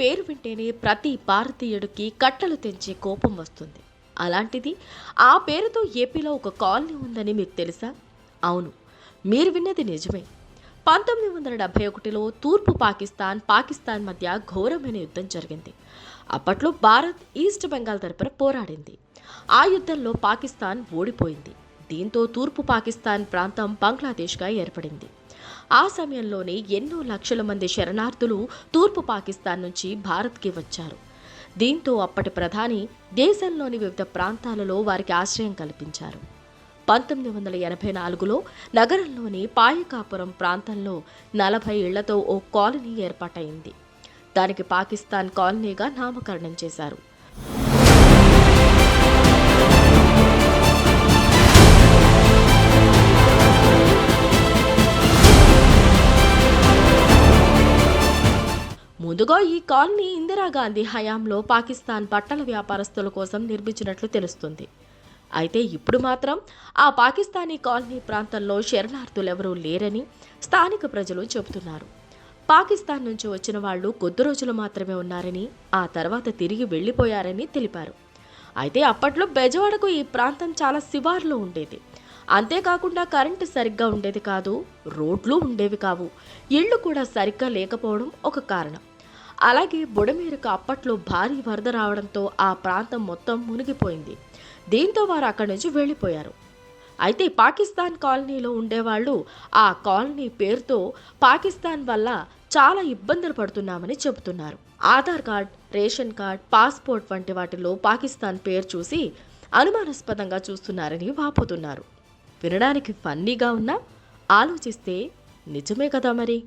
పేరు వింటేనే ప్రతి భారతీయుడికి కట్టలు తెంచే కోపం వస్తుంది. అలాంటిది ఆ పేరుతో ఏపీలో ఒక కాలనీ ఉందని మీకు తెలుసా? అవును మీరు విన్నది నిజమే. పంతొమ్మిది వందల డెబ్బై ఒకటిలో తూర్పు పాకిస్తాన్ పాకిస్తాన్ మధ్య ఘోరమైన యుద్ధం జరిగింది. అప్పట్లో భారత్ ఈస్ట్ బెంగాల్ తరపున పోరాడింది. ఆ యుద్ధంలో పాకిస్తాన్ ఓడిపోయింది. దీంతో తూర్పు పాకిస్తాన్ ప్రాంతం బంగ్లాదేశ్గా ఏర్పడింది. ఆ సమయంలోనే ఎన్నో లక్షల మంది శరణార్థులు తూర్పు పాకిస్తాన్ నుంచి భారత్కి వచ్చారు. దీంతో అప్పటి ప్రధాని దేశంలోని వివిధ ప్రాంతాలలో వారికి ఆశ్రయం కల్పించారు. పంతొమ్మిది వందల ఎనభై నాలుగులో నగరంలోని పాయకాపురం ప్రాంతంలో నలభై ఇళ్ళతో ఓ కాలనీ ఏర్పాటైంది. దానికి పాకిస్తాన్ కాలనీగా నామకరణం చేశారు. ముందుగా ఈ కాలనీ ఇందిరాగాంధీ హయాంలో పాకిస్తాన్ బట్టల వ్యాపారస్తుల కోసం నిర్మించినట్లు తెలుస్తుంది. అయితే ఇప్పుడు మాత్రం ఆ పాకిస్తానీ కాలనీ ప్రాంతంలో శరణార్థులెవరూ లేరని స్థానిక ప్రజలు చెబుతున్నారు. పాకిస్తాన్ నుంచి వచ్చిన వాళ్ళు కొద్ది రోజులు మాత్రమే ఉన్నారని ఆ తర్వాత తిరిగి వెళ్ళిపోయారని తెలిపారు. అయితే అప్పట్లో బెజవాడకు ఈ ప్రాంతం చాలా శివార్లో ఉండేది. అంతేకాకుండా కరెంటు సరిగ్గా ఉండేది కాదు రోడ్లు ఉండేవి కావు. ఇళ్ళు కూడా సరిగ్గా లేకపోవడం ఒక కారణం. అలాగే బుడమేరుకు అప్పట్లో భారీ వరద రావడంతో ఆ ప్రాంతం మొత్తం మునిగిపోయింది. దీంతో వారు అక్కడి నుంచి వెళ్ళిపోయారు. అయితే పాకిస్తాన్ కాలనీలో ఉండేవాళ్ళు ఆ కాలనీ పేరుతో పాకిస్తాన్ వల్ల చాలా ఇబ్బందులు పడుతున్నామని చెబుతున్నారు. Aadhaar card ration card passport వంటి వాటిలో పాకిస్తాన్ పేరు చూసి అనుమానాస్పదంగా చూస్తున్నారని వాపోతున్నారు. వినడానికి ఫన్నీగా ఉన్నా ఆలోచిస్తే నిజమే కదా మరి?